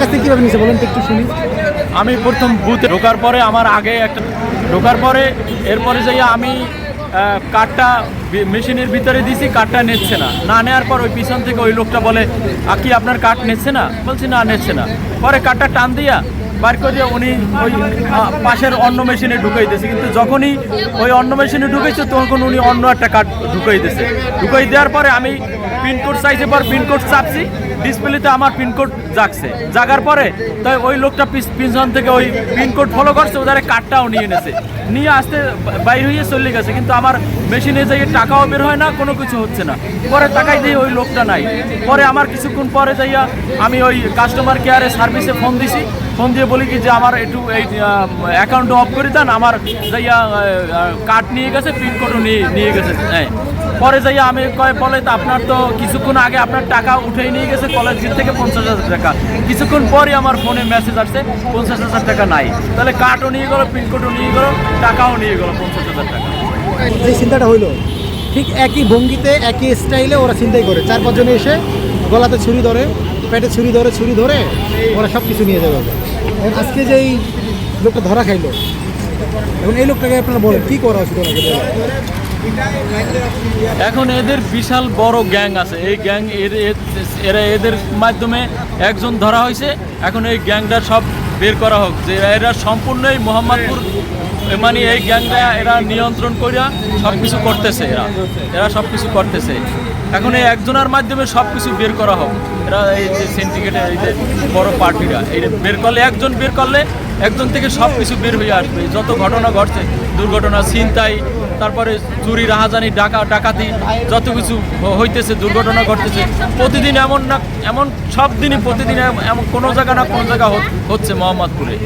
কাছ থেকে কীভাবে নিয়েছে বলেন একটু শুনি। আমি প্রথম বুথে ঢোকার পরে আমার আগে একটা ঢোকার পরে এরপরে যাইয়া আমি কার্ডটা মেশিনের ভিতরে দিছি কার্ডটা নিচ্ছে না। না নেওয়ার পর ওই পিছন থেকে ওই লোকটা বলে "আ, কি আপনার কার্ড নিচ্ছে না? বলছি না নিচ্ছে না। পরে কার্ডটা টান দিয়া বার করে উনি ওই পাশের অন্য মেশিনে ঢুকাই দিয়েছে। কিন্তু যখনই ওই অন্য মেশিনে ঢুকেছে তখন উনি অন্য একটা কার্ড ঢুকাই দিয়েছে। ঢুকাই দেওয়ার পরে আমি পিনকোড চাইছে, পর পিনকোড চাপছি। ডিসপ্লেতে আমার পিনকোড জাগছে। জাগার পরে তাই ওই লোকটা পিছ- পিছন থেকে ওই পিনকোড ফলো করছে ওদের কার্ডটাও নিয়ে এনেছে। নিয়ে আসতে বাইর হয়ে চলে গেছে, কিন্তু আমার মেশিনে যাই টাকাও বের হয় না, কোনো কিছু হচ্ছে না। পরে টাকাই দিয়ে ওই লোকটা নাই। পরে আমার কিছুক্ষণ পরে যাইয়া আমি ওই কাস্টমার কেয়ারে সার্ভিসে ফোন দিছি। ফোন দিয়ে বলি কি যে আমার একটু এই অ্যাকাউন্ট অফ করে দেন, আমার যাইয়া কার্ড নিয়ে গেছে, পিনকোডও নিয়ে নিয়ে গেছে। হ্যাঁ। পরে যাইয়া আমি কয়, বলে তো আপনার তো কিছুক্ষণ আগে আপনার টাকা উঠেই নিয়ে গেছে কলেজ গেট থেকে পঞ্চাশ হাজার টাকা। কিছুক্ষণ পরই আমার ফোনে মেসেজ আসছে, পঞ্চাশ হাজার টাকা নাই। তাহলে কার্ডও নিয়ে গেলো পিনকোডও নিয়ে গেলো, টাকাও নিয়ে গেলো পঞ্চাশ হাজার টাকা। যে চিন্তাটা হইল, ঠিক একই ভঙ্গিতে, একই স্টাইলে ওরা চিন্তাই করে। চার পাঁচজনে এসে গলাতে ছুরি ধরে, পেটে ছুরি ধরে ছুরি ধরে, ওরা সব কিছু নিয়ে যাবে আজকে যে এই লোকটা ধরা খাইলো, এখন এই লোকটাকে আপনারা বলেন, কী করা উচিত? এখন এদের বিশাল বড় গ্যাং আছে। এই গ্যাং এর- এদের মাধ্যমে একজন ধরা হয়েছে। এখন এই গ্যাংটা সব বের করা হোক। যে এরা সম্পূর্ণই মোহাম্মদপুর মানে এই গ্যাংটা এরা নিয়ন্ত্রণ করিয়া সব কিছু করতেছে এরা। এরা সব কিছু করতেছে। এখন এই একজনের মাধ্যমে সব কিছু বের করা হোক। এরা এই যে সিন্ডিকেটে এই যে বড় পার্টিরা, এই বের করলে, একজন বের করলে, একজন থেকে সব কিছু বের হয়ে আসবে। যত ঘটনা ঘটছে, দুর্ঘটনা, ছিনতাই তারপরে চুরি, রাহাজানি, ডাকা, ডাকাতি, যত কিছু হইতেছে, দুর্ঘটনা ঘটতেছে, প্রতিদিন এমন না, এমন সব দিনই প্রতিদিন এম- এমন কোনো জায়গা না কোনো জায়গা হচ্ছে মোহাম্মদপুরে।